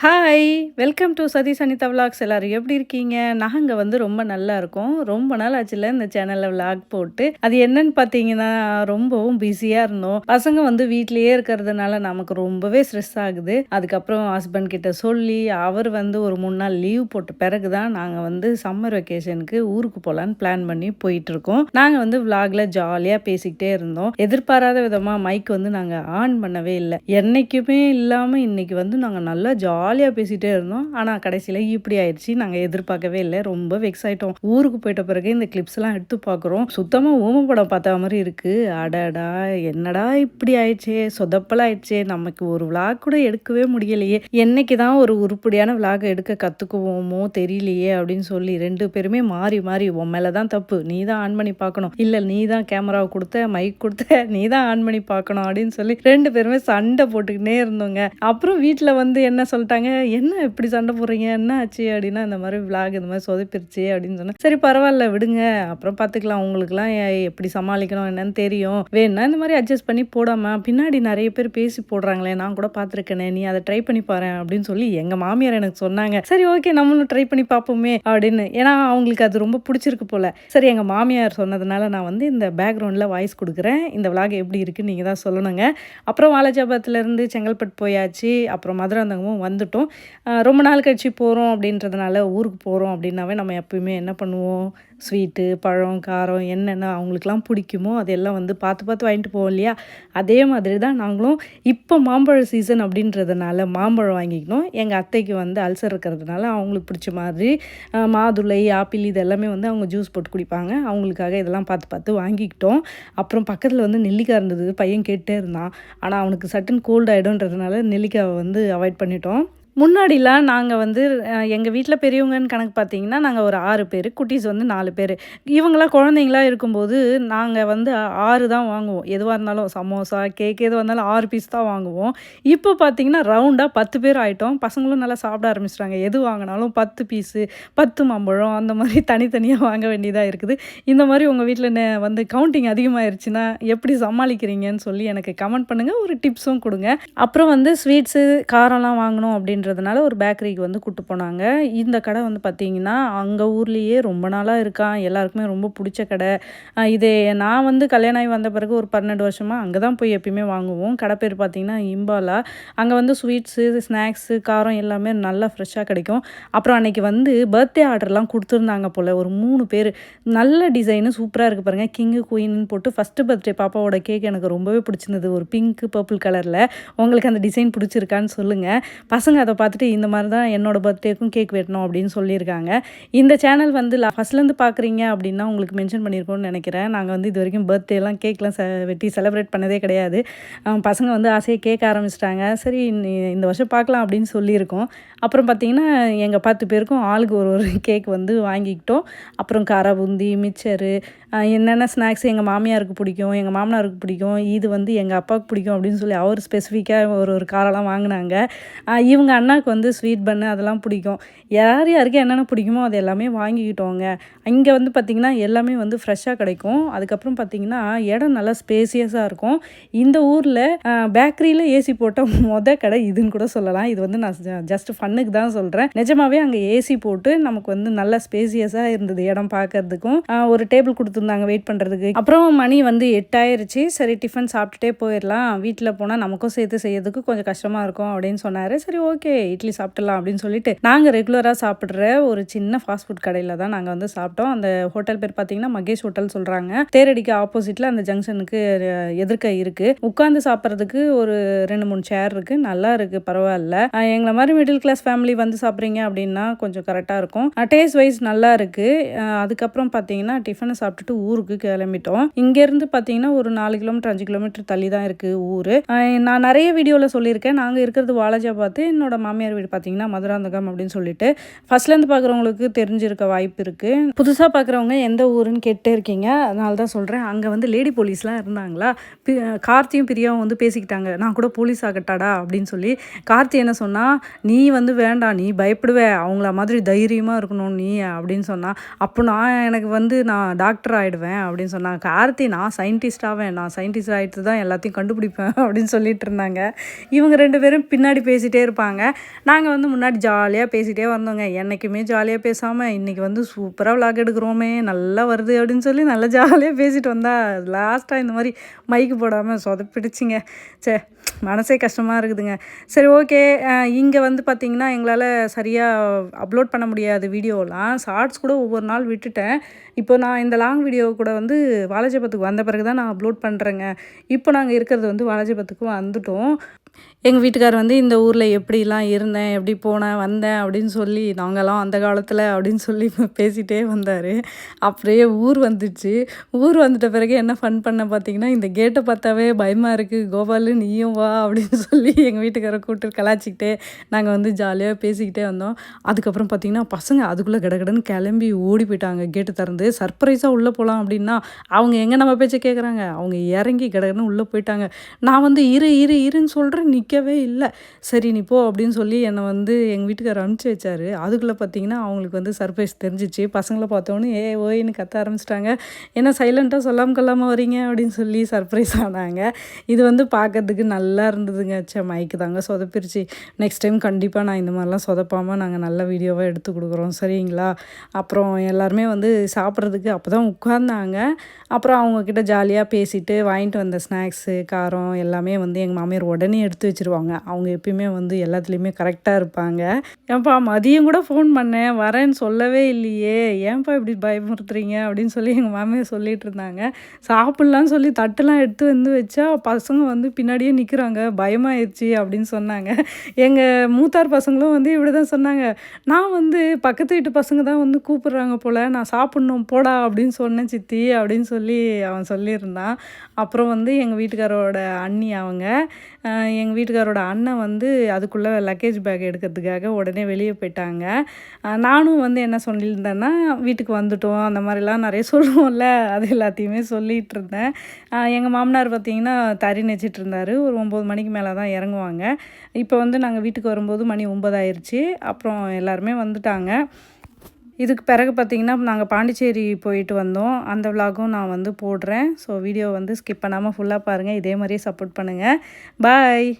Hi hi welcome to Satish Anitha vlogs எல்லோரும் எப்படி இருக்கீங்க? நாங்கள் வந்து ரொம்ப நல்லா இருக்கோம். ரொம்ப நாள் ஆச்சுல இந்த சேனலில் விலாக் போட்டு. அது என்னன்னு பார்த்தீங்கன்னா ரொம்பவும் பிஸியாக இருந்தோம். பசங்க வந்து வீட்லேயே இருக்கிறதுனால நமக்கு ரொம்பவே ஸ்ட்ரெஸ் ஆகுது. அதுக்கப்புறம் ஹஸ்பண்ட் கிட்ட சொல்லி அவர் வந்து ஒரு மூணு நாள் லீவ் போட்ட பிறகு தான் நாங்கள் வந்து சம்மர் வெக்கேஷனுக்கு ஊருக்கு போகலான்னு பிளான் பண்ணி போயிட்டுருக்கோம் நாங்கள் வந்து விலாகில் ஜாலியாக பேசிக்கிட்டே இருந்தோம். எதிர்பாராத விதமாக மைக் வந்து நாங்கள் ஆன் பண்ணவே இல்லை. என்றைக்குமே இல்லாமல் இன்னைக்கு வந்து நாங்கள் நல்லா ஜாலியாக பேசிகிட்டே இருந்தோம். ஆனால் கடைசியில் இப்படி ஆயிடுச்சு. நாங்கள் எதிர்பார்க்கவே இல்லை. ரொம்ப வெக்ஸ் ஆகிட்டோம் ஊருக்கு போயிட்ட பிறகு இந்த கிளிப்ஸ்லாம் எடுத்து பார்க்குறோம். சுத்தமாக ஊம படம் பார்த்த மாதிரி இருக்குது அடடா என்னடா இப்படி ஆயிடுச்சே? சொதப்பலாயிடுச்சே நமக்கு ஒரு விளாக் கூட எடுக்கவே முடியலையே. என்னைக்கு தான் ஒரு உருப்படியான விளாக் எடுக்க கற்றுக்குவோமோ தெரியலையே அப்படின்னு சொல்லி ரெண்டு பேருமே மாறி மாறி உன் மேலே தான் தப்பு. நீ தான் ஆன் பண்ணி பார்க்கணும். இல்லை நீ தான் கேமராவை கொடுத்த மைக் கொடுத்த நீ தான் ஆன் பண்ணி பார்க்கணும். அப்படின்னு சொல்லி ரெண்டு பேருமே சண்டை போட்டுக்கிட்டே இருந்தோங்க. அப்புறம் வீட்டில் வந்து என்ன சொல்லிட்டாங்க? என்ன இப்படி சண்டை போடுறீங்க? என்ன ஆச்சு? அப்படின்னா இந்த மாதிரி விளாக் இந்த மாதிரி சொதப்பிருச்சு அப்படின்னு சொன்னேன் சரி பரவாயில்ல விடுங்க. அப்புறம் பார்த்துக்கலாம் உங்களுக்குலாம் எப்படி சமாளிக்கணும்? என்னன்னு தெரியும். வேணும்னா இந்த மாதிரி அட்ஜஸ்ட் பண்ணி போடாமல் பின்னாடி நிறைய பேர் பேசி போடுறாங்களே நான் கூட பார்த்துருக்கேனே நீ அதை ட்ரை பண்ணி பாரு அப்படின்னு சொல்லி எங்கள் மாமியார் எனக்கு சொன்னாங்க. சரி ஓகே நம்மளும் ட்ரை பண்ணி பார்ப்போமே அப்படின்னு. ஏன்னா அவங்களுக்கு அது ரொம்ப பிடிச்சிருக்கு போல. சரி எங்கள் மாமியார் சொன்னதுனால நான் வந்து இந்த பேக்ரவுண்டில் வாய்ஸ் கொடுக்குறேன். இந்த விளாக் எப்படி இருக்குன்னு நீங்கள் தான் சொல்லணுங்க. அப்புறம் வாலாஜாபாத்லேருந்து செங்கல்பட்டு போயாச்சு. அப்புறம் மதுராந்தகமும் வந்துட்டோம். ரொம்ப நாள் கழிச்சு போகிறோம் அப்படின்றதுனால ஊருக்கு போகிறோம் அப்படின்னாவே நம்ம எப்பயுமே என்ன பண்ணுவோம்? ஸ்வீட்டு பழம் காரம் என்னென்ன அவங்களுக்குலாம் பிடிக்குமோ அதெல்லாம் வந்து பார்த்து பார்த்து வாங்கிட்டு போவோம் இல்லையா? அதே மாதிரி தான் நாங்களும் இப்போ மாம்பழ சீசன் அப்படின்றதுனால மாம்பழம் வாங்கிக்கணும். எங்கள் அத்தைக்கு வந்து அல்சர் இருக்கிறதுனால அவங்களுக்கு பிடிச்ச மாதிரி மாதுளை ஆப்பிள் இது எல்லாமே வந்து அவங்க ஜூஸ் போட்டு குடிப்பாங்க. அவங்களுக்காக இதெல்லாம் பார்த்து பார்த்து வாங்கிக்கிட்டோம். அப்புறம் பக்கத்தில் வந்து நெல்லிக்காய் இருந்தது. பையன் கேட்டே இருந்தான். ஆனால் அவனுக்கு சட்டன் கோல்டு ஆகிடும்ன்றதுனால நெல்லிக்காவை வந்து அவாய்ட் பண்ணிட்டோம். முன்னாடிலாம் நாங்கள் வந்து எங்கள் வீட்டில் பெரியவங்கன்னு கணக்கு பார்த்தீங்கன்னா நாங்கள் ஒரு ஆறு பேர் குட்டீஸ் வந்து நாலு பேர். இவங்களாம் குழந்தைங்களா இருக்கும்போது நாங்கள் வந்து ஆறு தான் வாங்குவோம். எதுவாக இருந்தாலும் சமோசா கேக் எதுவாக இருந்தாலும் ஆறு பீஸ் தான் வாங்குவோம். இப்போ பார்த்தீங்கன்னா ரவுண்டாக பத்து பேர் ஆகிட்டோம் பசங்களும் நல்லா சாப்பிட ஆரம்பிச்சிட்டாங்க. எது வாங்கினாலும் பத்து பீஸு பத்து மாம்பழம் அந்த மாதிரி தனித்தனியாக வாங்க வேண்டியதாக இருக்குது. இந்த மாதிரி உங்கள் வீட்டில் வந்து கவுண்டிங் அதிகமாகிருச்சுன்னா எப்படி சமாளிக்கிறீங்கன்னு சொல்லி எனக்கு கமெண்ட் பண்ணுங்கள் ஒரு டிப்ஸும் கொடுங்க. அப்புறம் வந்து ஸ்வீட்ஸு காரம்லாம் வாங்கணும் அப்படின்னு அப்படின்றதுனால ஒரு பேக்கரிக்கு வந்து கூப்பிட்டு போனாங்க. இந்த கடை வந்து பார்த்திங்கன்னா அங்கே ஊர்லேயே ரொம்ப நாளாக இருக்கான் எல்லாருக்குமே ரொம்ப பிடிச்ச கடை. இது நான் வந்து கல்யாணம் ஆகி வந்த பிறகு ஒரு பன்னெண்டு வருஷமாக அங்கே தான் போய் எப்பயுமே வாங்குவோம். கடை பேர் பார்த்திங்கன்னா இம்பாலா. அங்கே வந்து ஸ்வீட்ஸு ஸ்நாக்ஸு காரம் எல்லாமே நல்லா ஃப்ரெஷ்ஷாக கிடைக்கும். அப்புறம் அன்றைக்கி வந்து பர்த்டே ஆர்டர்லாம் கொடுத்துருந்தாங்க போல் ஒரு மூணு பேர். நல்ல டிசைனு சூப்பராக இருக்குது பாருங்கள் கிங்கு குயின்னு போட்டு ஃபஸ்ட்டு பர்த்டே பாப்பாவோட கேக் எனக்கு ரொம்பவே பிடிச்சிருந்தது. ஒரு பிங்க்கு பர்பிள் கலரில் உங்களுக்கு அந்த டிசைன் பிடிச்சிருக்கான்னு சொல்லுங்கள் பசங்க அதை பார்த்துட்டு இந்த மாதிரி தான் என்னோடய பர்த்டேக்கும் கேக் வெட்டணும் அப்படின்னு சொல்லியிருக்காங்க. இந்த சேனல் வந்து ஃபஸ்ட்லேருந்து பார்க்குறீங்க அப்படின்னா உங்களுக்கு மென்ஷன் பண்ணியிருக்கோம்னு நினைக்கிறேன். நாங்கள் வந்து இது வரைக்கும் பர்த்டேலாம் கேக்லாம் செ வெட்டி செலிப்ரேட் பண்ணதே கிடையாது. பசங்க வந்து ஆசையை கேட்க ஆரம்பிச்சிட்டாங்க. சரி இந்த வருஷம் பார்க்கலாம் அப்படின்னு சொல்லியிருக்கோம். அப்புறம் பார்த்திங்கன்னா எங்கள் பத்து பேருக்கும் ஆளுக்கு ஒரு ஒரு கேக் வந்து வாங்கிக்கிட்டோம். அப்புறம் காரா பூந்தி மிச்சரு என்னென்ன ஸ்நாக்ஸ் எங்கள் மாமியாருக்கு பிடிக்கும் எங்கள் மாமனாருக்கு பிடிக்கும் இது வந்து எங்கள் அப்பாவுக்கு பிடிக்கும் அப்படின்னு சொல்லி அவர் ஸ்பெசிஃபிக்காக ஒரு ஒரு காரெல்லாம் வாங்கினாங்க. இவங்க அண்ணாவுக்கு வந்து ஸ்வீட் பண்ணு அதெல்லாம் பிடிக்கும். யார் யாருக்கு என்னென்ன பிடிக்குமோ அது எல்லாமே வாங்கிக்கிட்டோங்க. இங்கே வந்து பார்த்திங்கன்னா எல்லாமே வந்து ஃப்ரெஷ்ஷாக கிடைக்கும். அதுக்கப்புறம் பார்த்திங்கன்னா இடம் நல்லா ஸ்பேசியஸாக இருக்கும். இந்த ஊரில் பேக்கரியில் ஏசி போட்ட மொத கடை இதுன்னு கூட சொல்லலாம். இது வந்து நான் ஜஸ்ட் ஃபன்னுக்கு தான் சொல்கிறேன் நிஜமாவே அங்கே ஏசி போட்டு நமக்கு வந்து நல்லா ஸ்பேசியஸாக இருந்தது இடம் பார்க்கறதுக்கும் ஒரு டேபிள் கொடுத்துருந்தாங்க வெயிட் பண்ணுறதுக்கு அப்புறம் மணி வந்து எட்டாயிருச்சு. சரி டிஃபன் சாப்பிட்டுட்டே போயிடலாம் வீட்டில் போனால் நமக்கும் சேர்த்து செய்யறதுக்கு கொஞ்சம் கஷ்டமாக இருக்கும் அப்படின்னு சொன்னார். சரி ஓகே ஓகே இட்லி சாப்பிடலாம் அப்படின்னு சொல்லிட்டு நாங்கள் ரெகுலராக சாப்பிட்ற ஒரு சின்ன ஃபாஸ்ட் ஃபுட் கடையில் தான் நாங்கள் வந்து சாப்பிட்டோம். அந்த ஹோட்டல் பேர் பார்த்தீங்கன்னா மகேஷ் ஹோட்டல் சொல்கிறாங்க தேரடிக்கு ஆப்போசிட்டில் அந்த ஜங்ஷனுக்கு எதிர்க்க இருக்குது உட்காந்து சாப்பிட்றதுக்கு ஒரு ரெண்டு மூணு சேர் இருக்குது நல்லா இருக்குது பரவாயில்ல. எங்களை மாதிரி மிடில் கிளாஸ் ஃபேமிலி வந்து சாப்பிட்றீங்க அப்படின்னா கொஞ்சம் கரெக்டாக இருக்கும். டேஸ்ட் வைஸ் நல்லா இருக்குது அதுக்கப்புறம் பார்த்தீங்கன்னா டிஃபனை சாப்பிட்டுட்டு ஊருக்கு கிளம்பிட்டோம். இங்கேருந்து பார்த்தீங்கன்னா ஒரு நாலு கிலோமீட்டர் அஞ்சு கிலோமீட்டர் தள்ளி தான் இருக்குது ஊர். நான் நிறைய வீடியோவில் சொல்லியிருக்கேன். நாங்கள் இருக்கிறது வாலாஜா பார்த்து என்னோட மாமியார் வீடு பார்த்தீங்கன்னா மதுராந்தகம் அப்படின்னு சொல்லிட்டு ஃபஸ்ட்லேருந்து பார்க்குறவங்களுக்கு தெரிஞ்சிருக்க வாய்ப்பு இருக்குது புதுசாக பார்க்குறவங்க எந்த ஊருன்னு கேட்டே இருக்கீங்க. அதனால தான் சொல்கிறேன் அங்கே வந்து லேடி போலீஸ்லாம் இருந்தாங்களா? கார்த்தியும் பிரியாவும் வந்து பேசிக்கிட்டாங்க. நான் கூட போலீஸ் ஆகட்டாடா அப்படின்னு சொல்லி. கார்த்தி என்ன சொன்னால் நீ வந்து வேண்டாம். நீ பயப்படுவே. அவங்கள மாதிரி தைரியமாக இருக்கணும் நீ அப்படின்னு சொன்னால் அப்போ நான் எனக்கு வந்து நான் டாக்டர் ஆகிடுவேன் அப்படின்னு சொன்னாங்க கார்த்தி நான் சயின்டிஸ்ட் ஆவேன். நான் சயின்டிஸ்ட் ஆகிட்டு தான் எல்லாத்தையும் கண்டுபிடிப்பேன் அப்படின்னு சொல்லிட்டு இருந்தாங்க. இவங்க ரெண்டு பேரும் பின்னாடி பேசிகிட்டே இருப்பாங்க. நாங்கள் வந்து முன்னாடி ஜாலியாக பேசிகிட்டே வந்தோங்க. என்றைக்குமே ஜாலியாக பேசாமல் இன்றைக்கி வந்து சூப்பராக விளாக் எடுக்கிறோமே. நல்லா வருது அப்படின்னு சொல்லி நல்லா ஜாலியாக பேசிட்டு வந்தா லாஸ்ட்டாக இந்த மாதிரி மைக்கு போடாமல் சொதப்பிடிச்சிங்க. சே மனசே கஷ்டமாக இருக்குதுங்க. சரி ஓகே இங்கே வந்து பார்த்திங்கன்னா எங்களால் சரியாக அப்லோட் பண்ண முடியாது வீடியோலாம் ஷார்ட்ஸ் கூட ஒவ்வொரு நாள் விட்டுட்டேன். இப்போ நான் இந்த லாங் வீடியோ கூட வந்து வாலாஜபத்துக்கு வந்த பிறகு தான் நான் அப்லோட் பண்ணுறேங்க இப்போ நாங்கள் இருக்கிறது வந்து வாலாஜபத்துக்கு வந்துட்டோம். எங்கள் வீட்டுக்கார் வந்து இந்த ஊரில் எப்படிலாம் இருந்தேன் எப்படி போனேன் வந்தேன் அப்படின்னு சொல்லி நாங்கள்லாம் அந்த காலத்தில் அப்படின்னு சொல்லி பேசிகிட்டே வந்தார். அப்படியே ஊர் வந்துச்சு. ஊர் வந்துட்ட பிறகு என்ன ஃபன் பண்ண பார்த்தீங்கன்னா இந்த கேட்டை பார்த்தாவே பயமாக இருக்குது கோபாலு நீயும் வா அப்படின்னு சொல்லி எங்கள் வீட்டுக்காரரை கூப்பிட்டு கலாச்சிக்கிட்டே நாங்கள் வந்து ஜாலியாக பேசிக்கிட்டே வந்தோம். அதுக்கப்புறம் பார்த்தீங்கன்னா பசங்க அதுக்குள்ளே கடகடன்னு கிளம்பி ஓடி போயிட்டாங்க. கேட்டு திறந்து சர்ப்ரைஸாக உள்ளே போகலாம் அப்படின்னா அவங்க எங்கே நம்ம பேச்சை கேட்குறாங்க அவங்க இறங்கி கடகடன்னு உள்ளே போயிட்டாங்க. நான் வந்து இரு இரு இருன்னு சொல்கிறேன் நிற்கவே இல்லை. சரி நீ போ அப்படின்னு சொல்லி என்னை வந்து எங்கள் வீட்டுக்காரர் அனுப்பிச்சி வச்சாரு. அதுக்குள்ளே பார்த்தீங்கன்னா அவங்களுக்கு வந்து சர்ப்ரைஸ் தெரிஞ்சிச்சு. பசங்களை பார்த்தோன்னே ஏ ஓயின்னு கத்த ஆரம்பிச்சிட்டாங்க. ஏன்னா சைலண்ட்டாக சொல்லாமல் கொள்ளாமல் வரீங்க? அப்படின்னு சொல்லி சர்ப்ரைஸ் ஆனாங்க. இது வந்து பார்க்கறதுக்கு நல்லா இருந்ததுங்க. சே மைக்கு தாங்க சொதப்பிருச்சு. நெக்ஸ்ட் டைம் கண்டிப்பாக நான் இந்த மாதிரிலாம் சொதப்பாமல் நாங்கள் நல்ல வீடியோவாக எடுத்து கொடுக்குறோம். சரிங்களா? அப்புறம் எல்லாருமே வந்து சாப்பிட்றதுக்கு அப்போ தான் உட்கார்ந்தாங்க. அப்புறம் அவங்கக்கிட்ட ஜாலியாக பேசிட்டு வாங்கிட்டு வந்த ஸ்நாக்ஸு காரம் எல்லாமே வந்து எங்கள் மாமியார் உடனே எடுத்து வச்சுருவாங்க. அவங்க எப்பயுமே வந்து எல்லாத்தையும் கரெக்டாக இருப்பாங்க. ஏன்ப்பா மதியம் கூட ஃபோன் பண்ணேன். வரேன்னு சொல்லவே இல்லையே. ஏன்ப்பா இப்படி பயமுறுத்துறீங்க? அப்படின்னு சொல்லி எங்கள் மாமியார் சொல்லிட்டு இருந்தாங்க. சாப்பிட்லான்னு சொல்லி தட்டுலாம் எடுத்து வந்து வச்சா பசங்க வந்து பின்னாடியே நிற்கிறாங்க பயமாயிருச்சு அப்படின்னு சொன்னாங்க. எங்கள் மூத்தார் பசங்களும் வந்து இப்படி தான் சொன்னாங்க. நான் வந்து பக்கத்து வீட்டு பசங்க தான் வந்து கூப்பிட்றாங்க போல். நான் சாப்பிட்ணும் போடா அப்படின்னு சொன்னேன் சித்தி அப்படின்னு சொல்லி அவன் சொல்லியிருந்தான். அப்புறம் வந்து எங்கள் வீட்டுக்காரோட அண்ணி அவங்க எங்கள் வீட்டுக்காரோட அண்ணன் வந்து அதுக்குள்ளே லக்கேஜ் பேக் எடுக்கிறதுக்காக உடனே வெளியே போயிட்டாங்க. நானும் வந்து என்ன சொல்லியிருந்தேன்னா வீட்டுக்கு வந்துட்டோம் அந்த மாதிரிலாம் நிறைய சொல்லுவோம்ல அது எல்லாத்தையுமே சொல்லிகிட்டு இருந்தேன் எங்கள் மாமனார் பார்த்திங்கன்னா தறி நெச்சிட்டு இருந்தார் ஒரு ஒம்பது மணிக்கு மேலே தான் இறங்குவாங்க. இப்போ வந்து நாங்கள் வீட்டுக்கு வரும்போது மணி ஒம்பதாயிருச்சு. அப்புறம் எல்லாருமே வந்துட்டாங்க. இதுக்கு பிறகு பார்த்திங்கன்னா நாங்கள் பாண்டிச்சேரி போயிட்டு வந்தோம். அந்த விலாகும் நான் வந்து போடுறேன். ஸோ வீடியோ வந்து ஸ்கிப் பண்ணாமல் ஃபுல்லாக பாருங்கள் இதே மாதிரியே சப்போர்ட் பண்ணுங்கள் பாய்